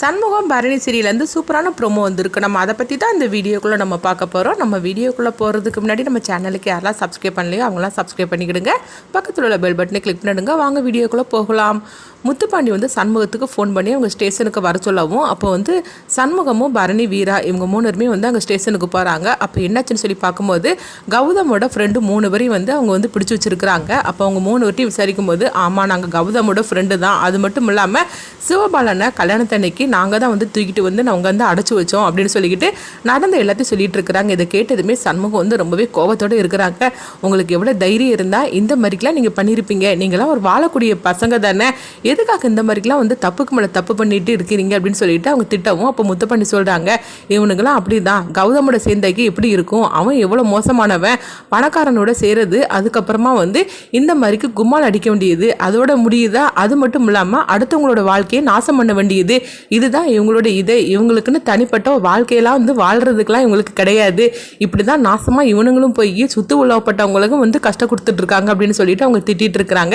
சண்முகம் பரணி சீரியலேருந்து சூப்பரான ப்ரோமோ வந்திருக்கு. நம்ம அதை பற்றி தான் இந்த வீடியோக்குள்ளே நம்ம பார்க்க போகிறோம் நம்ம வீடியோக்குள்ளே போகிறதுக்கு முன்னாடி நம்ம சேனலுக்கு யாரெல்லாம் சப்ஸ்கிரைப் பண்ணலையோ அவங்களாம் சப்ஸ்கிரைப் பண்ணிக்கிடுங்க. பக்கத்தில் உள்ள பெல் பட்டனை கிளிக் பண்ணிடுங்க. வாங்க வீடியோக்குள்ளே போகலாம். முத்துப்பாண்டி வந்து சண்முகத்துக்கு ஃபோன் பண்ணி அவங்க ஸ்டேஷனுக்கு வர சொல்லவும் அப்போ வந்து சண்முகமும் பரணி வீரா இவங்க மூணு பேருமே வந்து அங்கே ஸ்டேஷனுக்கு போகிறாங்க அப்போ என்னாச்சுன்னு சொல்லி பார்க்கும்போது கௌதமோட ஃப்ரெண்டு மூணு பேரையும் வந்து அவங்க வந்து பிடிச்சி வச்சுருக்கிறாங்க. அப்போ அவங்க மூணு பேர்ட்டையும் விசாரிக்கும் போது ஆமாம் நாங்கள் கௌதமோட ஃப்ரெண்டு தான். அது மட்டும் இல்லாமல் சிவபாலனை கல்யாணத்தன்னைக்கு நாங்கள் தான் வந்து தூக்கிட்டு வந்து நாங்கள் வந்து அடைச்சி வச்சோம் அப்படின்னு சொல்லிக்கிட்டு நடந்த எல்லாத்தையும் சொல்லிட்டு இருக்கிறாங்க. இதை கேட்டதுமே சண்முகம் வந்து ரொம்பவே கோபத்தோடு இருக்கிறாங்க. உங்களுக்கு எவ்வளோ தைரியம் இருந்தால் இந்த மாதிரிக்கெலாம் நீங்கள் பண்ணியிருப்பீங்க நீங்களாம் ஒரு வாழக்கூடிய பசங்க தானே. எதுக்காக இந்த மாதிரிக்கெலாம் வந்து தப்புக்கு மேலே தப்பு பண்ணிட்டு இருக்கிறீங்க அப்படின்னு சொல்லிட்டு அவங்க திட்டவும் அப்போ முத்தப்பண்ணி சொல்கிறாங்க இவனுங்களாம் அப்படி தான் கௌதமோட சேர்ந்தாக்கி எப்படி இருக்கும்? அவன் எவ்வளோ மோசமானவன்? பணக்காரனோட சேருது அதுக்கப்புறமா வந்து இந்த மாதிரிக்கு கும்மால் அடிக்க வேண்டியது. அதோட முடியுதா? அது மட்டும் இல்லாமல் அடுத்தவங்களோட வாழ்க்கையை நாசம் பண்ண வேண்டியது. இதுதான் இவங்களோட இது. இவங்களுக்குன்னு தனிப்பட்ட வாழ்க்கையெல்லாம் வந்து வாழ்கிறதுக்கெலாம் இவங்களுக்கு கிடையாது. இப்படி தான் நாசமாக இவனுங்களும் போய் சுத்து உள்ளப்பட்டவங்களுக்கும் வந்து கஷ்டம் கொடுத்துட்ருக்காங்க அப்படின்னு சொல்லிட்டு அவங்க திட்டிட்டு இருக்கிறாங்க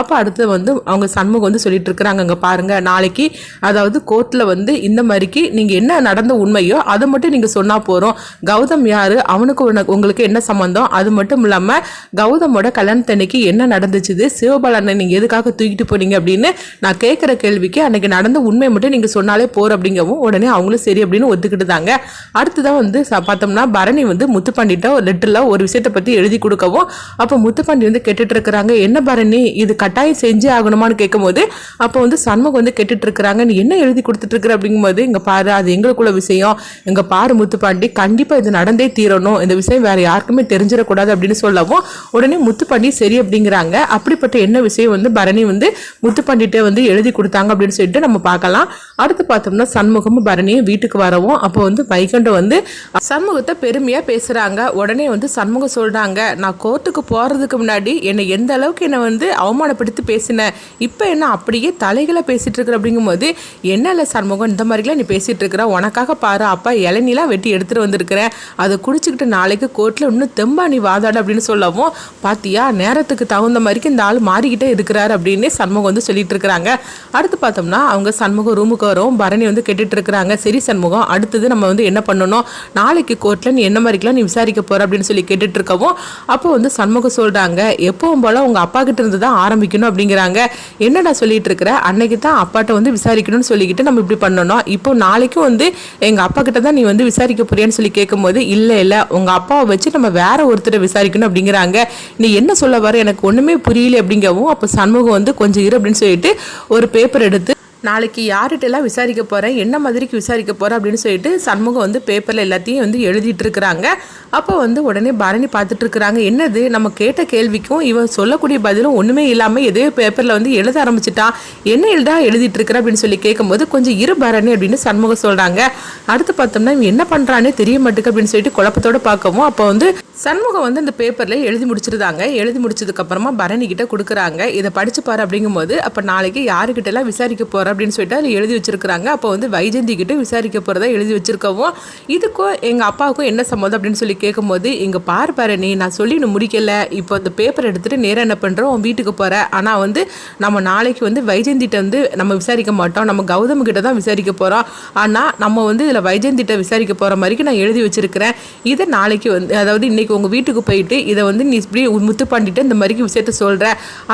அப்போ அடுத்து வந்து அவங்க சண்முகம் வந்து சொல்லிட்டு இருக்கிறாங்க அங்கே பாருங்கள் நாளைக்கு அதாவது கோர்ட்டில் வந்து இந்த மாதிரிக்கு நீங்கள் என்ன நடந்த உண்மையோ அதை மட்டும் நீங்கள் சொன்னால் போகிறோம் கௌதம் யார்? அவனுக்கு உனக்கு உங்களுக்கு என்ன சம்மந்தம் அது மட்டும் இல்லாமல் கௌதமோட கல்யாணத்தன்னைக்கு என்ன நடந்துச்சுது? சிவபாலனை நீங்கள் எதுக்காக தூக்கிட்டு போனீங்க அப்படின்னு நான் கேட்குற கேள்விக்கு அன்னைக்கு நடந்த உண்மை மட்டும் நீங்கள் சொன்னாலே போர் அப்படிங்கவும் உடனே அவங்களும் சரி அப்படின்னு ஒத்துக்கிட்டுதாங்க. அடுத்ததான் வந்து பார்த்தோம்னா பரணி வந்து முத்துப்பாண்டிட்ட ஒரு லெட்டரில் ஒரு விஷயத்தை பற்றி எழுதி கொடுக்கவும் அப்போ முத்துப்பாண்டி வந்து கேட்டுட்டு இருக்கிறாங்க என்ன பரணி இது கட்டாயம் செஞ்சே ஆகணுமான்னு கேட்கும்போது அப்போ வந்து சண்முகம் வந்து கேட்டுட்டு இருக்கிறாங்க நீ என்ன எழுதி கொடுத்துட்டு இருக்கிற அப்படிங்கும்போது இங்கே பாரு அது எங்களுக்குள்ள விஷயம். இங்கே பாரு முத்துப்பாண்டி கண்டிப்பாக இது நடந்தே தீரணும். இந்த விஷயம் வேற யாருக்குமே தெரிஞ்சிடக்கூடாது அப்படின்னு சொல்லவும் உடனே முத்துப்பாண்டி சரி அப்படிங்கிறாங்க. அப்படிப்பட்ட என்ன விஷயம் வந்து பரணி வந்து முத்துப்பாண்டிட்ட வந்து எழுதி கொடுத்தாங்க அப்படின்னு சொல்லிட்டு நம்ம பார்க்கலாம். அடுத்து அடுத்து பார்த்தோம்னா சண்முகமும் பரணியும் வீட்டுக்கு வரவும் அப்போ வந்து வைகுண்டம் வந்து சண்முகத்தை பெருமையாக பேசுகிறாங்க உடனே வந்து சண்முகம் சொல்கிறாங்க நான் கோர்ட்டுக்கு போகிறதுக்கு முன்னாடி என்னை எந்த அளவுக்கு என்னை வந்து அவமானப்படுத்தி பேசினேன் இப்போ என்ன அப்படியே தலைகளை பேசிகிட்டு இருக்கிற? அப்படிங்கும்போது என்ன இல்லை சண்முகம் இந்த மாதிரிலாம் நீ பேசிகிட்டு இருக்கிற? உனக்காக பாரு அப்பா இளநிலாம் வெட்டி எடுத்துகிட்டு வந்திருக்கிறேன். அதை குடிச்சிக்கிட்டு நாளைக்கு கோர்ட்டில் இன்னும் தெம்பா நீ வாதாடு அப்படின்னு சொல்லவும் பார்த்தியா நேரத்துக்கு தகுந்த மாதிரிக்கு இந்த ஆள் மாறிக்கிட்டே இருக்கிறாரு அப்படின்னு சண்முகம் வந்து சொல்லிட்டு இருக்கிறாங்க. அடுத்து பார்த்தோம்னா அவங்க சண்முகம் ரூமுக்கு வரும். பரணி வந்து கேட்டுட்டு இருக்கிறாங்க சரி சண்முகம் அடுத்தது நம்ம வந்து என்ன பண்ணணும்? நாளைக்கு கோர்ட்டில் நீ என்ன மாதிரிக்கெல்லாம் நீ விசாரிக்க போற அப்படின்னு சொல்லி கேட்டுட்டு இருக்கவும் அப்போ வந்து சண்முகம் சொல்றாங்க எப்பவும் போல உங்க அப்பா கிட்ட இருந்து தான் ஆரம்பிக்கணும் அப்படிங்கிறாங்க. என்னடா சொல்லிட்டு இருக்கிற அன்னைக்கு தான் அப்பாட்ட வந்து விசாரிக்கணும்னு சொல்லிக்கிட்டு நம்ம இப்படி பண்ணணும். இப்போ நாளைக்கும் வந்து எங்க அப்பா கிட்ட தான் நீ வந்து விசாரிக்க போறியான்னு சொல்லி கேட்கும்போது இல்ல இல்ல உங்க அப்பாவை வச்சு நம்ம வேற ஒருத்தரை விசாரிக்கணும் அப்படிங்கிறாங்க. நீ என்ன சொல்ல வர? எனக்கு ஒண்ணுமே புரியல அப்படிங்கவும் அப்போ சண்முகம் வந்து கொஞ்சம் இரு அப்படின்னு சொல்லிட்டு ஒரு பேப்பர் எடுத்து நாளைக்கு யார்கிட்டலாம் விசாரிக்க போகிறேன் என்ன மாதிரிக்கு விசாரிக்க போகிறேன் அப்படின்னு சொல்லிட்டு சண்முகம் வந்து பேப்பரில் எல்லாத்தையும் வந்து எழுதிட்டு இருக்கிறாங்க. அப்போ வந்து உடனே பரணி பார்த்துட்டு இருக்கிறாங்க. என்னது? நம்ம கேட்ட கேள்விக்கும் இவன் சொல்லக்கூடிய பதிலும் ஒன்றுமே இல்லாமல் எதோ பேப்பரில் வந்து எழுத ஆரம்பிச்சிட்டான் என்ன எழுதா? எழுதிட்டு இருக்கிற அப்படின்னு சொல்லி கேட்கும்போது கொஞ்சம் இரு பரணி அப்படின்னு சண்முகம் சொல்கிறாங்க அடுத்து பார்த்தோம்னா இவன் என்ன பண்ணுறானே தெரிய மாட்டேங்க அப்படின்னு சொல்லிட்டு குழப்பத்தோடு பார்க்கவும் அப்போ வந்து சண்முகம் வந்து அந்த பேப்பரில் எழுதி முடிச்சிருந்தாங்க. எழுதி முடிச்சதுக்கப்புறமா பரணிக்கிட்ட கொடுக்குறாங்க. இதை படிச்சு பாரு அப்படிங்கும்போது அப்போ நாளைக்கு யாருக்கிட்டலாம் விசாரிக்க போகிற அப்படின்னு சொல்லிட்டு அதில் எழுதி வச்சிருக்கிறாங்க. அப்போ வந்து வைஜந்தி கிட்ட விசாரிக்க போகிறதா எழுதி வச்சிருக்கவும் இதுக்கும் எங்கள் அப்பாவுக்கும் என்ன சம்மந்தம் அப்படின்னு சொல்லி கேட்கும்போது இங்க பாரு பரணி நான் சொல்லி இன்னும் முடிக்கல. இப்போ இந்த பேப்பர் எடுத்துகிட்டு நேராக என்ன பண்ணுறோம் உன் வீட்டுக்கு போகிற ஆனால் வந்து நம்ம நாளைக்கு வந்து வைஜந்திட்ட வந்து நம்ம விசாரிக்க மாட்டோம். நம்ம கௌதம் கிட்ட தான் விசாரிக்க போகிறோம் ஆனால் நம்ம வந்து இதில் வைஜந்திட்ட விசாரிக்க போகிற மாதிரிக்கு நான் எழுதி வச்சிருக்கிறேன். இதை நாளைக்கு வந்து அதாவது இன்னைக்கு உங்கள் வீட்டுக்கு போயிட்டு இதை வந்து நீ இப்படி முத்து பண்ணிட்டு இந்த மாதிரிக்கு விஷயத்த சொல்கிற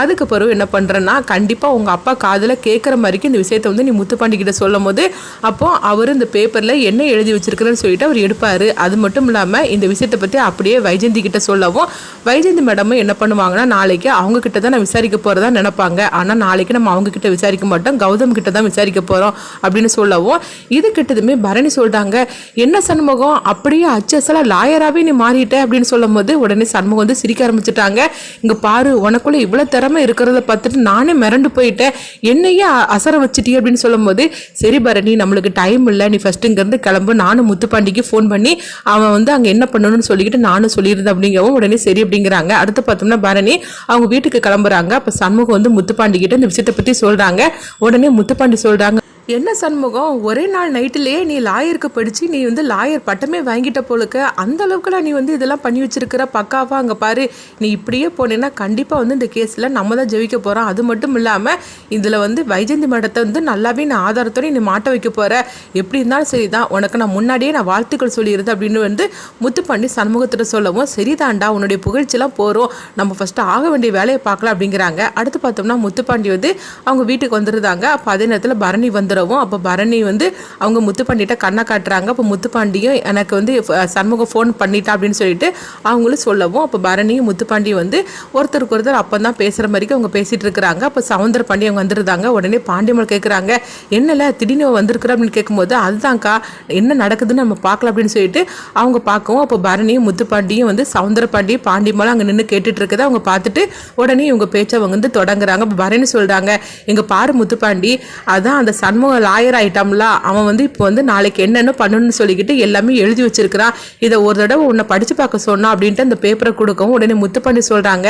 அதுக்கு என்ன பண்ணுறேன்னா கண்டிப்பாக உங்கள் அப்பா காதில் கேட்குற மாதிரிக்கு இந்த விஷயத்த வந்து நீ முத்து பாண்டிக்கிட்ட சொல்லும் போது அப்போது அவர் இந்த பேப்பரில் என்ன எழுதி வச்சிருக்கிறேன்னு சொல்லிட்டு அவர் எடுப்பார். அது மட்டும் இல்லாமல் இந்த விஷயத்தை பற்றி அப்படியே வைஜந்தி கிட்ட சொல்லவும் வைஜந்தி மேடமும் என்ன பண்ணுவாங்கன்னா நாளைக்கு அவங்க கிட்ட தான் நான் விசாரிக்க போகிறதா நினைப்பாங்க. ஆனால் நாளைக்கு நம்ம அவங்க கிட்ட விசாரிக்க மாட்டோம். கௌதம் கிட்ட தான் விசாரிக்க போகிறோம் அப்படின்னு சொல்லவும் இது கிட்டதுமே பரணி சொல்கிறாங்க என்ன சண்முகம்? அப்படியே அச்சசலாக லாயராகவே நீ மாறிட்ட அப்படின்னு சொல்லும் போது உடனே சண்முகம் வந்து சிரிக்க ஆரம்பிச்சிட்டாங்க. இங்க பாரு உனக்குள்ள இவ்வளவு திறமை இருக்கிறத பார்த்துட்டு நானே மிரண்டு போயிட்டேன். என்னையே அ- அசர வச்சுட்டி அப்படின்னு சொல்லும்போது சரி பரணி நம்மளுக்கு டைம் இல்லை நீ ஃபர்ஸ்ட் இங்கேருந்து கிளம்பு. நானும் முத்துப்பாண்டிக்கு ஃபோன் பண்ணி அவன் வந்து அங்கே என்ன பண்ணணும்னு சொல்லிக்கிட்டு நானும் சொல்லியிருந்தேன் அப்படிங்கவும் உடனே சரி அப்படிங்கிறாங்க. அடுத்து பார்த்தோம்னா பரணி அவங்க வீட்டுக்கு கிளம்புறாங்க. அப்போ சண்முகம் வந்து முத்துப்பாண்டி கிட்ட இந்த விஷயத்தை பற்றி சொல்றாங்க. உடனே முத்துப்பாண்டி சொல்றாங்க என்ன சண்முகம்? ஒரே நாள் நைட்டிலேயே நீ லாயருக்கு படித்து நீ வந்து லாயர் பட்டமே வாங்கிட்ட போலுக்க அந்த அளவுக்குலாம் நீ வந்து இதெல்லாம் பண்ணி வச்சிருக்கிற பக்காவா? அங்கே பாரு நீ இப்படியே போனேன்னா கண்டிப்பாக வந்து இந்த கேஸில் நம்ம தான் ஜெயிக்க போகிறோம் அது மட்டும் இல்லாமல் இதில் வந்து வைஜந்தி மடத்தை வந்து நல்லாவே நான் ஆதாரத்தோடு நீ மாட்ட வைக்க போகிற எப்படி இருந்தாலும் சரி தான் உனக்கு நான் முன்னாடியே நான் வாழ்த்துக்கள் சொல்லியிருந்தேன் அப்படின்னு வந்து முத்துப்பாண்டி சண்முகத்திட்ட சொல்லவும் சரிதாண்டா உன்னுடைய புகழ்ச்சிலாம் போகிறோம் நம்ம ஃபஸ்ட்டு ஆக வேண்டிய வேலையை பார்க்கலாம் அப்படிங்கிறாங்க. அடுத்து பார்த்தோம்னா முத்துப்பாண்டி வந்து அவங்க வீட்டுக்கு வந்துருந்தாங்க. அப்போ அதே நேரத்தில் பரணி வந்துடும் வந்துடவும் அப்போ பரணி வந்து அவங்க முத்துப்பாண்டிகிட்ட கண்ணை காட்டுறாங்க. அப்போ முத்துப்பாண்டியும் எனக்கு வந்து சண்முகம் ஃபோன் பண்ணிட்டா அப்படின்னு சொல்லிட்டு அவங்களும் சொல்லவும் அப்போ பரணியும் முத்துப்பாண்டி வந்து ஒருத்தருக்கு ஒருத்தர் அப்போ தான் பேசுகிற மாதிரிக்கு அவங்க பேசிகிட்டு இருக்கிறாங்க. அப்போ சவுந்தர பாண்டி அவங்க வந்துருந்தாங்க. உடனே பாண்டியம்மல் கேட்குறாங்க என்னல திடீர்னு வந்திருக்கிற? அப்படின்னு கேட்கும்போது அதுதான்க்கா என்ன நடக்குதுன்னு நம்ம பார்க்கலாம் அப்படின்னு சொல்லிட்டு அவங்க பார்க்கவும் அப்போ பரணியும் முத்துப்பாண்டியும் வந்து சவுந்தர பாண்டி பாண்டியம்மாலும் அங்கே நின்று கேட்டுட்டு இருக்கதை அவங்க பார்த்துட்டு உடனே இவங்க பேச்சை அவங்க வந்து தொடங்குறாங்க. அப்போ பரணி சொல்கிறாங்க எங்கள் பாரு முத்துப்பாண்டி அதான் அந்த சண்முகம் சண்முகம் லாயர் ஆகிட்டாம்ல அவன் வந்து இப்போ வந்து நாளைக்கு என்னென்ன பண்ணணும்னு சொல்லிக்கிட்டு எல்லாமே எழுதி வச்சிருக்கிறான் இதை ஒரு தடவை உன்னை படித்து பார்க்க சொன்னா அப்படின்ட்டு அந்த பேப்பரை கொடுக்கவும் உடனே முத்து பண்ணி சொல்கிறாங்க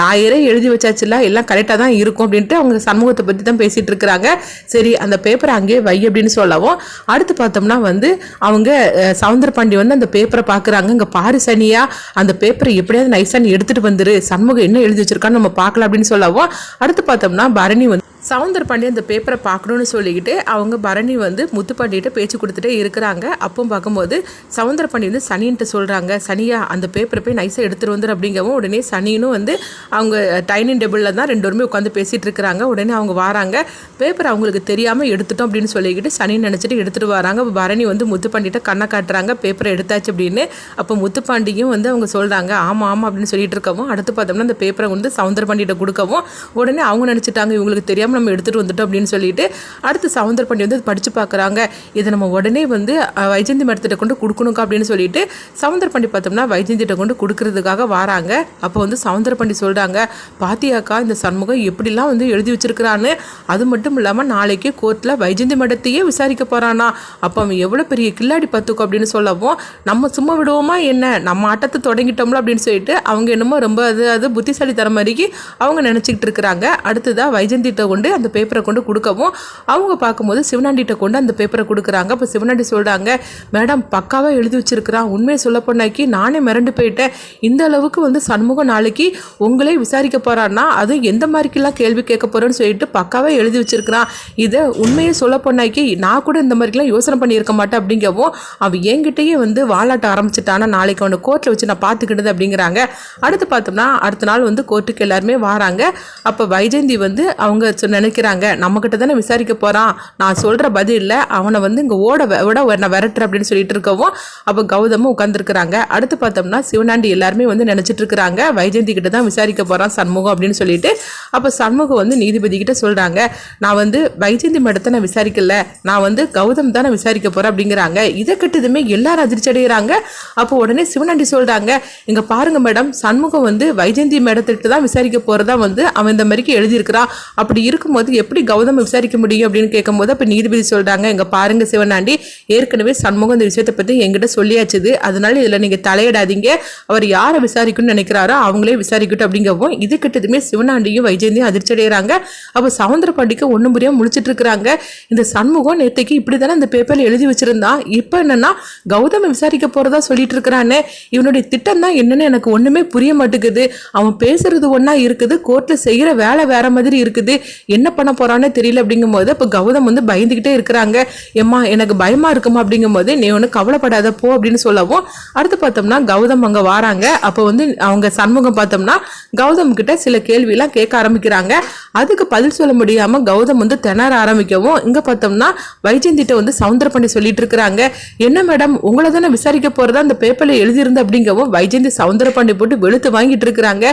லாயரே எழுதி வச்சாச்சுல எல்லாம் கரெக்டாக தான் இருக்கும் அப்படின்ட்டு அவங்க சமூகத்தை பற்றி தான் பேசிகிட்டு இருக்கிறாங்க. சரி அந்த பேப்பரை அங்கேயே வை அப்படின்னு சொல்லவும் அடுத்து பார்த்தோம்னா வந்து அவங்க சவுந்தர பாண்டி வந்து அந்த பேப்பரை பார்க்குறாங்க. இங்கே பாரு சனியா அந்த பேப்பரை எப்படியாவது நைஸாக நீ எடுத்துகிட்டு வந்துரு. சண்முகம் என்ன எழுதி வச்சிருக்கான்னு நம்ம பார்க்கலாம் அப்படின்னு சொல்லவும் அடுத்து பார்த்தோம்னா பரணி வந்து சவுந்தர் பாண்டி அந்த பேப்பரை பார்க்கணுன்னு சொல்லிக்கிட்டு அவங்க பரணி வந்து முத்துப்பாண்டிகிட்ட பேச்சு கொடுத்துட்டே இருக்கிறாங்க. அப்போ பார்க்கும்போது சவுந்தர பாண்டி வந்து சனின்ட்டு சொல்கிறாங்க சனியா அந்த பேப்பரை போய் நைஸாக எடுத்துகிட்டு வந்துரு அப்படிங்கவும் உடனே சனினும் வந்து அவங்க டைனிங் டேபிளில் தான் ரெண்டு பேருமே உட்காந்து பேசிகிட்டு இருக்கிறாங்க. உடனே அவங்க வராங்க. பேப்பர் அவங்களுக்கு தெரியாமல் எடுத்துட்டோம் அப்படின்னு சொல்லிக்கிட்டு சனி நினச்சிட்டு எடுத்துகிட்டு வராங்க. பரணி வந்து முத்துப்பாண்டிகிட்ட கண்ணை காட்டுறாங்க பேப்பரை எடுத்தாச்சு அப்படின்னு. அப்போ முத்துப்பாண்டியும் வந்து அவங்க சொல்கிறாங்க ஆமாம் ஆமாம் அப்படின்னு சொல்லிட்டு இருக்கவும் அடுத்து பார்த்தோம்னா அந்த பேப்பரை வந்து சவுந்தர பாண்டிகிட்ட கொடுக்கவும் உடனே அவங்க நினச்சிட்டாங்க இவங்களுக்கு தெரியாமல் நம்ம எடுத்துகிட்டு வந்துட்டோம் அப்படின்னு சொல்லிட்டு அடுத்து சவுந்தர் பாண்டி வந்து படித்து பார்க்குறாங்க. இதை நம்ம உடனே வந்து வைஜந்தி மரத்திட்ட கொண்டு கொடுக்கணுக்கா அப்படின்னு சொல்லிட்டு சவுந்தர் பாண்டி பார்த்தோம்னா வைஜந்திட்ட கொண்டு கொடுக்கறதுக்காக வராங்க. அப்போ வந்து சவுந்தர பாண்டி சொல்கிறாங்க பாத்தியாக்கா இந்த சண்முகம் எப்படிலாம் வந்து எழுதி வச்சிருக்கிறான்னு அது மட்டும் இல்லாமல் நாளைக்கு கோர்ட்டில் வைஜந்தி மடத்தையே விசாரிக்க போகிறானா அப்போ அவன் எவ்வளோ பெரிய கில்லாடி பார்த்துக்கோ அப்படின்னு சொல்லவும் நம்ம சும்மா விடுவோமா என்ன? நம்ம ஆட்டத்தை தொடங்கிட்டோம்ல அப்படின்னு சொல்லிட்டு அவங்க என்னமோ ரொம்ப அது அது புத்திசாலி தர மாதிரிக்கு அவங்க நினச்சிக்கிட்டு இருக்கிறாங்க. அடுத்ததாக வைஜந்திட்ட கொண்டு கொண்டு அந்த பேப்பரை கொண்டு கொடுக்கவும் அவங்க பார்க்கும்போது சிவனாண்டிகிட்ட கொண்டு அந்த பேப்பரை கொடுக்குறாங்க. அப்போ சிவனாண்டி சொல்கிறாங்க மேடம் பக்காவாக எழுதி வச்சிருக்கிறான். உண்மையை சொல்ல போனாக்கி நானே மிரண்டு போயிட்டேன். இந்த அளவுக்கு வந்து சண்முகம் நாளைக்கு உங்களே விசாரிக்க போகிறான்னா அதுவும் எந்த மாதிரிக்கெல்லாம் கேள்வி கேட்க போகிறேன்னு சொல்லிட்டு பக்காவாக எழுதி வச்சிருக்கிறான். இதை உண்மையை சொல்ல போனாக்கி நான் கூட இந்த மாதிரிக்கெல்லாம் யோசனை பண்ணியிருக்க மாட்டேன் அப்படிங்கவும் அவன் என்கிட்டயே வந்து வாலாட்ட ஆரம்பிச்சிட்டானா நாளைக்கு அவனை கோர்ட்டில் வச்சு நான் பார்த்துக்கிட்டது அப்படிங்கிறாங்க. அடுத்து பார்த்தோம்னா அடுத்த நாள் வந்து கோர்ட்டுக்கு எல்லாருமே வராங்க. அப்போ வைஜெயந்தி வந்து அவங்க நினைக்கிறாங்க. நம்மக்கிட்ட தானே விசாரிக்க போகிறான் நான் சொல்கிற பதிலில் அவனை வந்து இங்கே ஓட விட நான் விரட்டுற அப்படின்னு சொல்லிட்டு இருக்கவும் அப்போ கௌதமும் உட்காந்துருக்குறாங்க அடுத்து பார்த்தோம்னா சிவனாண்டி எல்லாருமே வந்து நினச்சிட்டு இருக்கிறாங்க வைஜெயந்தி கிட்ட தான் விசாரிக்க போகிறான் சண்முகம் அப்படின்னு சொல்லிட்டு. அப்போ சண்முகம் வந்து நீதிபதி கிட்ட சொல்கிறாங்க நான் வந்து வைஜெயந்தி மேடத்தை நான் விசாரிக்கல. நான் வந்து கௌதம் தானே விசாரிக்க போகிறேன் அப்படிங்கிறாங்க. இதை கிட்டதுமே எல்லாரும் அதிர்ச்சி அடைகிறாங்க. அப்போ உடனே சிவனாண்டி சொல்கிறாங்க இங்கே பாருங்க மேடம் சண்முகம் வந்து வைஜெயந்தி மேடத்துக்கிட்ட தான் விசாரிக்க போகிறதா வந்து அவன் இந்த மாதிரிக்கு எழுதியிருக்கிறான் அப்படி இருக்கு இருக்கும்போது எப்படி கௌதம் விசாரிக்க முடியும் அப்படின்னு கேட்கும்போது அப்போ நீதிபதி சொல்கிறாங்க இங்கே பாருங்க சிவனாண்டி ஏற்கனவே சண்முகம் இந்த விஷயத்தை பற்றி எங்கிட்ட சொல்லியாச்சுது. அதனால இதில் நீங்கள் தலையிடாதீங்க. அவர் யாரை விசாரிக்கணும்னு நினைக்கிறாரோ அவங்களே விசாரிக்கட்டும் அப்படிங்கவும் இது கிட்டதுமே சிவனாண்டியும் வைஜெயந்தியும் அதிர்ச்சி அடைகிறாங்க அப்போ சவுந்தர பாண்டிக்கு ஒன்றும் புரியாம முழிச்சிட்டு இருக்கிறாங்க. இந்த சண்முகம் நேற்றுக்கு இப்படி தானே இந்த பேப்பரில் எழுதி வச்சிருந்தான் இப்போ என்னன்னா கௌதம் விசாரிக்க போகிறதா சொல்லிட்டு இருக்கிறானே. இவனுடைய திட்டம் தான் என்னன்னு எனக்கு ஒன்றுமே புரிய மாட்டேங்குது. அவன் பேசுறது ஒன்றா இருக்குது கோர்ட்டில் செய்கிற வேலை வேற மாதிரி இருக்குது. என்ன பண்ண போறான்னு தெரியல அப்படிங்கும்போது அப்போ இப்போ கௌதம் வந்து பயந்துகிட்டே இருக்கிறாங்க. எம்மா எனக்கு பயமா இருக்குமா அப்படிங்கும்போது நீ ஒன்று கவலைப்படாத போ அப்படின்னு சொல்லவும் அடுத்து பார்த்தோம்னா கௌதம் அங்கே வராங்க. அப்போ வந்து அவங்க சண்முகம் பார்த்தோம்னா கௌதம் கிட்ட சில கேள்வியெல்லாம் கேட்க ஆரம்பிக்கிறாங்க. அதுக்கு பதில் சொல்ல முடியாம கௌதம் வந்து திணற ஆரம்பிக்கவும் இங்க பார்த்தோம்னா வைஜெயந்திட்ட வந்து சவுந்தர பண்ணி சொல்லிட்டு இருக்கிறாங்க. என்ன மேடம் உங்களை தானே விசாரிக்க போறதா அந்த பேப்பர்ல எழுதியிருந்த? அப்படிங்கவும் வைஜெயந்தி சவுந்தர பண்ணி போட்டு வெளுத்து வாங்கிட்டு இருக்கிறாங்க.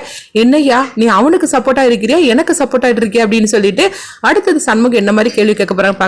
என்னையா நீ அவனுக்கு சப்போர்ட்டா இருக்கிறியா? எனக்கு சப்போர்ட்டா இருக்கியா அப்படின்னு சொல்லி சொல்லிட்டு அடுத்தது சண்முகம் என்ன மாதிரி கேள்வி கேட்க போறாங்க